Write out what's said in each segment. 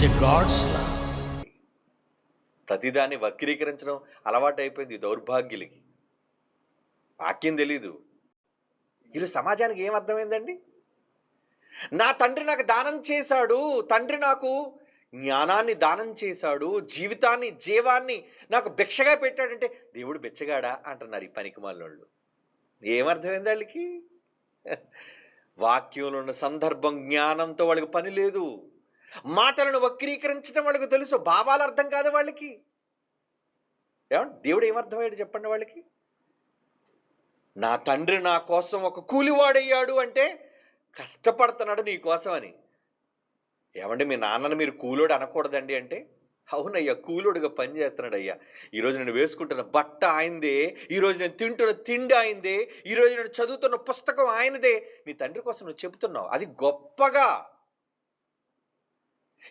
It's a God's లా ప్రతిదాన్ని వక్రీకరించడం అలవాటు అయిపోయింది దౌర్భాగ్యులకి. వాక్యం తెలీదు. వీళ్ళు సమాజానికి ఏం అర్థమైందండి? నా తండ్రి నాకు దానం చేశాడు తండ్రి నాకు జ్ఞానాన్ని దానం చేశాడు జీవితాన్ని జీవాన్ని నాకు భిక్షగా పెట్టాడంటే దేవుడు బిచ్చగాడా అంటున్నారు ఈ పనికి ఏమర్థమైంది వాళ్ళకి? వాక్యంలో ఉన్న సందర్భం జ్ఞానంతో వాళ్ళకి పని లేదు. మాటలను వక్రీకరించడం వాళ్ళకి తెలుసు భావాలు అర్థం కాదు వాళ్ళకి. ఏమంటే దేవుడు ఏమర్థమయ్యాడు చెప్పండి వాళ్ళకి? నా తండ్రి నా కోసం ఒక కూలివాడయ్యాడు అంటే కష్టపడుతున్నాడు నీ కోసం అని. ఏమండి మీ నాన్నను మీరు కూలోడు అనకూడదండి అంటే? అవునయ్యా కూలోడుగా పని అయ్యా ఈరోజు నేను వేసుకుంటున్న బట్ట ఆయనదే ఈరోజు నేను తింటున్న తిండి ఆయనదే ఈరోజు నేను చదువుతున్న పుస్తకం ఆయనదే. నీ తండ్రి కోసం నువ్వు చెబుతున్నావు అది గొప్పగా.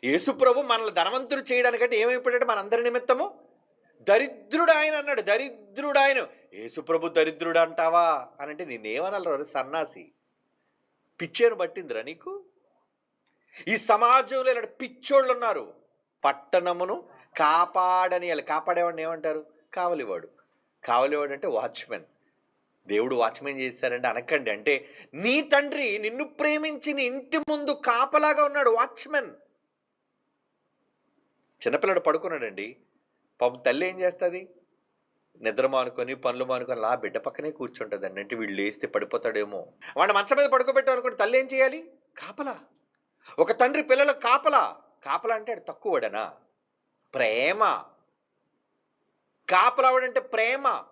యేసుప్రభు మనల్ని ధనవంతుడు చేయడానికంటే ఏమైపోయాడు మనందరి నిమిత్తము? దరిద్రుడు ఆయన అన్నాడు. దరిద్రుడు ఆయన యేసుప్రభు దరిద్రుడు అంటావా? అని అంటే నేనేమనలరు సన్నాసి? పిచ్చేను పట్టిందిరా నీకు? ఈ సమాజంలో ఇలాంటి పిచ్చోళ్ళు ఉన్నారు పట్టణమును కాపాడని వాళ్ళు కాపాడేవాడిని ఏమంటారు? కావలివాడు. కావలివాడు అంటే వాచ్మెన్. దేవుడు వాచ్మెన్ చేశారంటే అనకండి. అంటే నీ తండ్రి నిన్ను ప్రేమించి నీ ఇంటి ముందు కాపలాగా ఉన్నాడు వాచ్మెన్. చిన్నపిల్లడు పడుకున్నాడండి. పాపం తల్లి ఏం చేస్తుంది? నిద్ర మానుకొని పనులు మానుకొని అలా బిడ్డ పక్కనే కూర్చుంటుందండి. అంటే వీళ్ళు లేస్తే పడిపోతాడేమో. వాడిని మంచం మీద పడుకోబెట్టాం అనుకోండి తల్లి ఏం చేయాలి? కాపలా. ఒక తండ్రి పిల్లలకు కాపలా. కాపలా అంటే అది తక్కువడనా ప్రేమ. కాపలావడంటే ప్రేమ.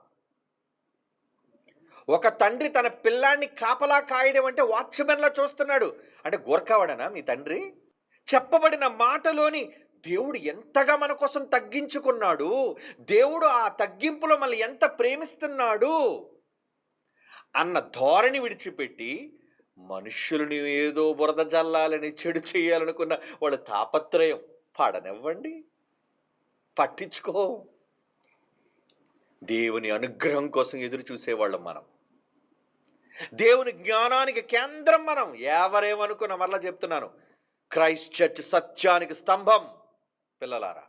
ఒక తండ్రి తన పిల్లాన్ని కాపలా కాయడం అంటే వాచ్మెన్లా చూస్తున్నాడు. అంటే గోర్ఖావాడనా మీ తండ్రి? చెప్పబడిన మాటలోని దేవుడు ఎంతగా మన కోసం తగ్గించుకున్నాడు? దేవుడు ఆ తగ్గింపులో మనల్ని ఎంత ప్రేమిస్తున్నాడు? అన్న ధోరణి విడిచిపెట్టి మనుషులని ఏదో బురద జల్లాలని చెడు చేయాలనుకున్న వాళ్ళ తాపత్రయం. పాడనివ్వండి. పట్టించుకో. దేవుని అనుగ్రహం కోసం ఎదురు చూసేవాళ్ళం మనం. దేవుని జ్ఞానానికి కేంద్రం మనం. ఎవరేమనుకున్న మరలా చెప్తున్నాను. క్రైస్ట్ చర్చ్ సత్యానికి స్తంభం. పిల్లలారా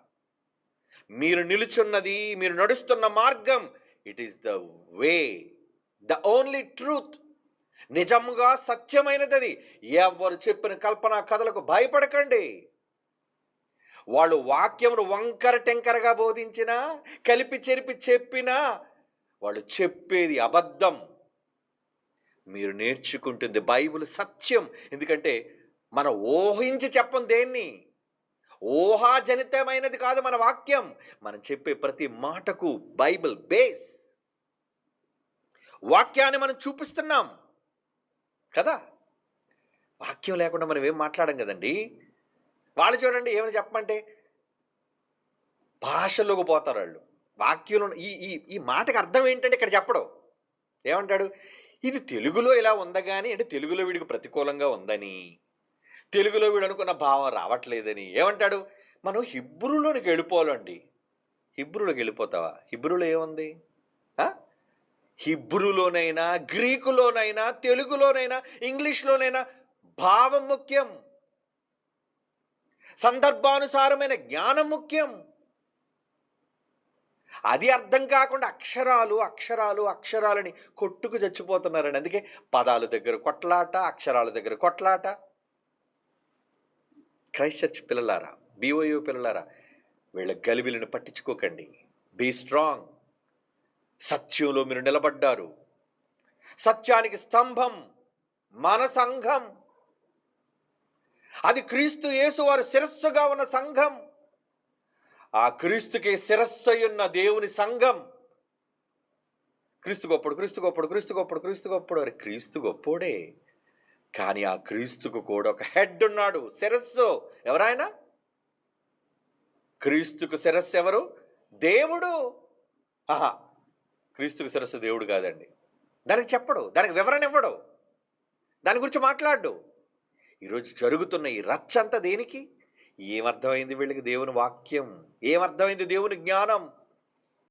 మీరు నిలుచున్నది మీరు నడుస్తున్న మార్గం it is the way the only truth నిజంగా సత్యమైనది అది ఎవరు చెప్పిన కల్పన కథలకు భయపడకండి. వాళ్ళు వాక్యమును వంకర టెంకరగా బోధించినా కలిపి చెరిపి చెప్పినా వాళ్ళు చెప్పేది అబద్ధం. మీరు నేర్చుకుంటుంది బైబిల్ సత్యం. ఎందుకంటే మనం ఊహించి చెప్పం దేన్ని? ఊహాజనితమైనది కాదు మన వాక్యం. మనం చెప్పే ప్రతి మాటకు బైబిల్ బేస్. వాక్యాన్ని మనం చూపిస్తున్నాం. కదా? వాక్యం లేకుండా మనం ఏం మాట్లాడం కదండి? వాళ్ళు చూడండి ఏమని చెప్పమంటే భాషలోకి పోతారు వాళ్ళు. వాక్యంలో ఈ ఈ ఈ మాటకు అర్థం ఏంటంటే ఇక్కడ చెప్పడం. ఏమంటాడు? ఇది తెలుగులో ఇలా ఉందగాని అంటే తెలుగులో వీడికి ప్రతికూలంగా ఉందని. తెలుగులో వీడు అనుకున్న భావం రావట్లేదని. ఏమంటాడు? మనం హిబ్రూలోనికి వెళ్ళిపోవాలండి. హిబ్రూలోకి వెళ్ళిపోతావా? హిబ్రూలో ఏముంది? హిబ్రూలోనైనా గ్రీకులోనైనా తెలుగులోనైనా ఇంగ్లీష్లోనైనా భావం ముఖ్యం. సందర్భానుసారమైన జ్ఞానం ముఖ్యం. అది అర్థం కాకుండా అక్షరాలు అక్షరాలు అక్షరాలని కొట్టుకు చచ్చిపోతున్నారండి అందుకే పదాల దగ్గర కొట్లాట అక్షరాల దగ్గర కొట్లాట. క్రైస్ట్ చర్చ్ పిల్లలారా బీఓయూ పిల్లలారా వీళ్ళ గలిబిలను పట్టించుకోకండి. బీ స్ట్రాంగ్ సత్యంలో మీరు నిలబడ్డారు. సత్యానికి స్తంభం మన సంఘం అది క్రీస్తు యేసు వారు శిరస్సుగా ఉన్న సంఘం. ఆ క్రీస్తుకి శిరస్సయున్న దేవుని సంఘం. క్రీస్తు గొప్పడు క్రీస్తు గొప్పడు క్రీస్తు గొప్పడు క్రీస్తు గొప్పడు. అరే క్రీస్తు గొప్పోడే. కానీ ఆ క్రీస్తుకు కూడా ఒక హెడ్ ఉన్నాడు శిరస్సు. ఎవరాయన? క్రీస్తుకు శిరస్సు ఎవరు? దేవుడు. ఆహా క్రీస్తుకు శిరస్సు దేవుడు కాదండి. దానికి చెప్పడు దానికి వివరణ ఇవ్వడు. దాని గురించి మాట్లాడు. ఈరోజు జరుగుతున్న ఈ రచ్చ అంతా దేనికి? ఏమర్థమైంది వీళ్ళకి దేవుని వాక్యం? ఏమర్థమైంది దేవుని జ్ఞానం?